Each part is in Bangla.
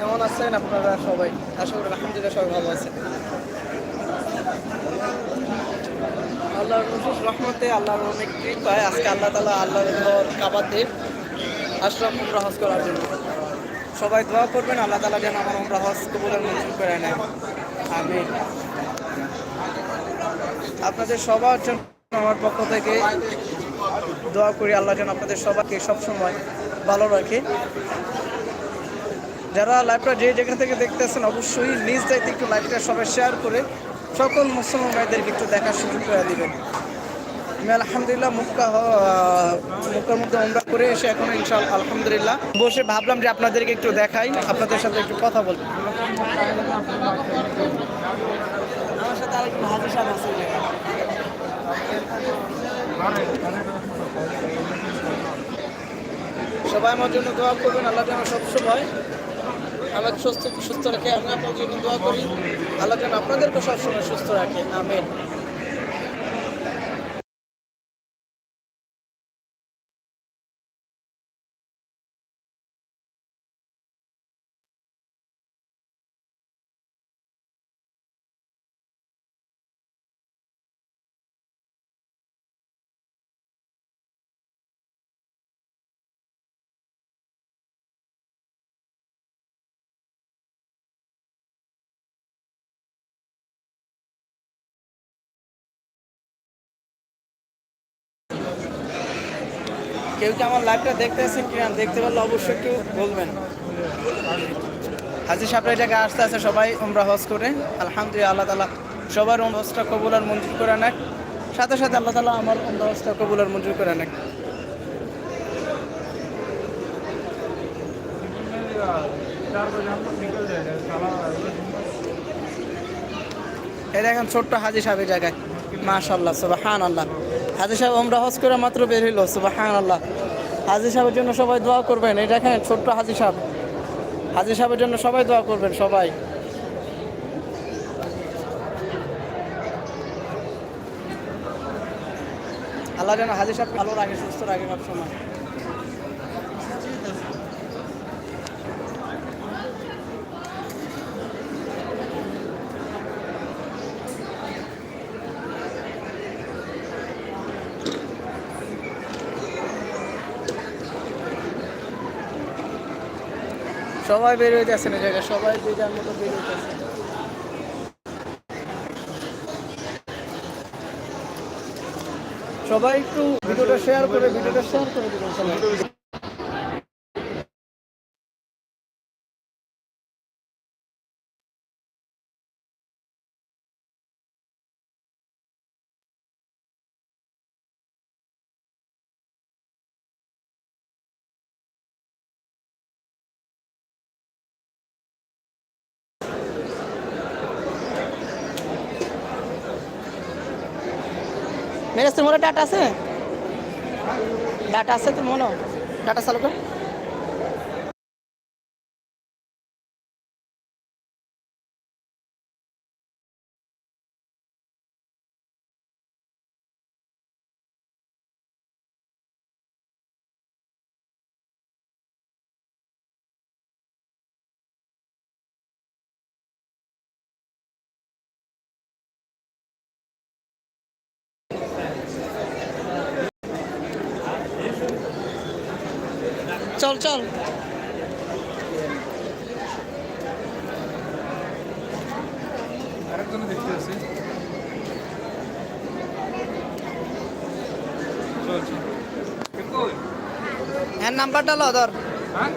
কেমন আছেন আপনারা সবাই? আশা করি আলহামদুলিল্লাহ সবাই ভালো আছেন। আল্লাহর বিশেষ রহমতে আল্লাহর অনেক কৃপায় আজকে আল্লাহ তালা আল্লাহর ঘর কাবাতে আশ্রম উমরা হজ করার জন্য। সবাই দোয়া করবেন, আল্লাহ তালা যেন আমার উমরা হজ কবুলের মঞ্জুর করে নেয় আমি আপনাদের সবার জন্য আমার পক্ষ থেকে দোয়া করি, আল্লাহ যেন আপনাদের সবাইকে সবসময় ভালো রাখে। যারা লাইভটা যে জায়গা থেকে দেখতেছেন অবশ্যই নিজ দায়িত্বে একটু লাইভটা সবাই শেয়ার করে সকল মুসলমান ভাইদেরকে একটু দেখার সুযোগ করে দিবেন। আমি আলহামদুলিল্লাহ মুক্কা মুক্কার মধ্যে আমরা করে এসে এখন ইনশাল আলহামদুলিল্লাহ। বসে ভাবলাম যে আপনাদেরকে একটু দেখাই আপনাদের সাথে একটু কথা বলব আমার সাথে আরেকটু হাজির সাহেব আছে সবাই আমার জন্য দোয়া করবেন আল্লাহ যেন সবসময় আমাকে সুস্থ সুস্থ রাখে। আমি আপনার জন্য দোয়া করি। আল্লাহ যেন আপনাদেরকে সবসময় সুস্থ রাখে। আমেন। কেউ কি আমার লাইভটা দেখতে কিনা দেখতে পারলে অবশ্যই কেউ বলবেন। হাজির সাহেবরা এটাকে আসতে আসে সবাই, উমরা হজ করে। আলহামদুলিল্লাহ, আল্লাহ তালা সবার হজটা কবুল আর মঞ্জুর করে নেক সাথে সাথে আল্লাহ তালা আমার উমরা হজটা কবুল আর মঞ্জুর করে নেক এ দেখেন ছোট্ট হাজির সাহেবের জায়গায়। মাশাল্লাহ সব হান আল্লাহ হাজি সাহেব, আমরা হজ করে মাত্র বের হইল সুবাহান আল্লাহ হাজির সাহেবের জন্য সবাই দোয়া করবেন। এই দেখেন, ছোট্ট হাজি সাহেব। হাজি সাহেবের জন্য সবাই দোয়া করবেন, সবাই। আল্লাহ যেন হাজি সাহেব ভালো রাখে, সুস্থ রাখে সবসময়। সবাই বের হয়ে যাচ্ছে না জায়গায়, সবাই যে যার মতো বের হয়ে যাচ্ছে সবাই একটু ভিডিওটা শেয়ার করে, ভিডিওটা শেয়ার করে দিবেন সবাই। মেরেছে মনে ডাটা আছে? ডাটা আছে তো মনে ডাটা চালু করে। চল চল। আরেকজনে দেখতে হ্যাঁ নাম্বারটা লো ধর। হ্যাঁ?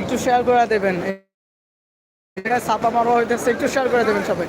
একটু শেয়ার করে দেবেন। ছাপা মারা হইতেছে একটু শেয়ার করে দেবেন সবাই।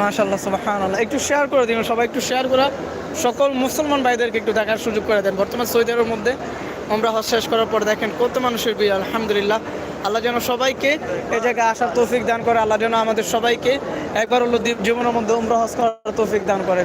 মাশাল্লাহ সুবহানাল্লাহ। একটু শেয়ার করে দিন সবাই, একটু শেয়ার করে সকল মুসলমান ভাইদেরকে একটু দেখার সুযোগ করে দেন। বর্তমান সৌদি আরবের মধ্যে আমরা হজ শেষ করার পর দেখেন কত মানুষের বিয়ে আলহামদুলিল্লাহ। আল্লাহ যেন সবাইকে এই জায়গায় আসার তৌফিক দান করে, আল্লাহ যেন আমাদের সবাইকে একবার হলো জীবনের মধ্যে উমরা হজ করার তৌফিক দান করে।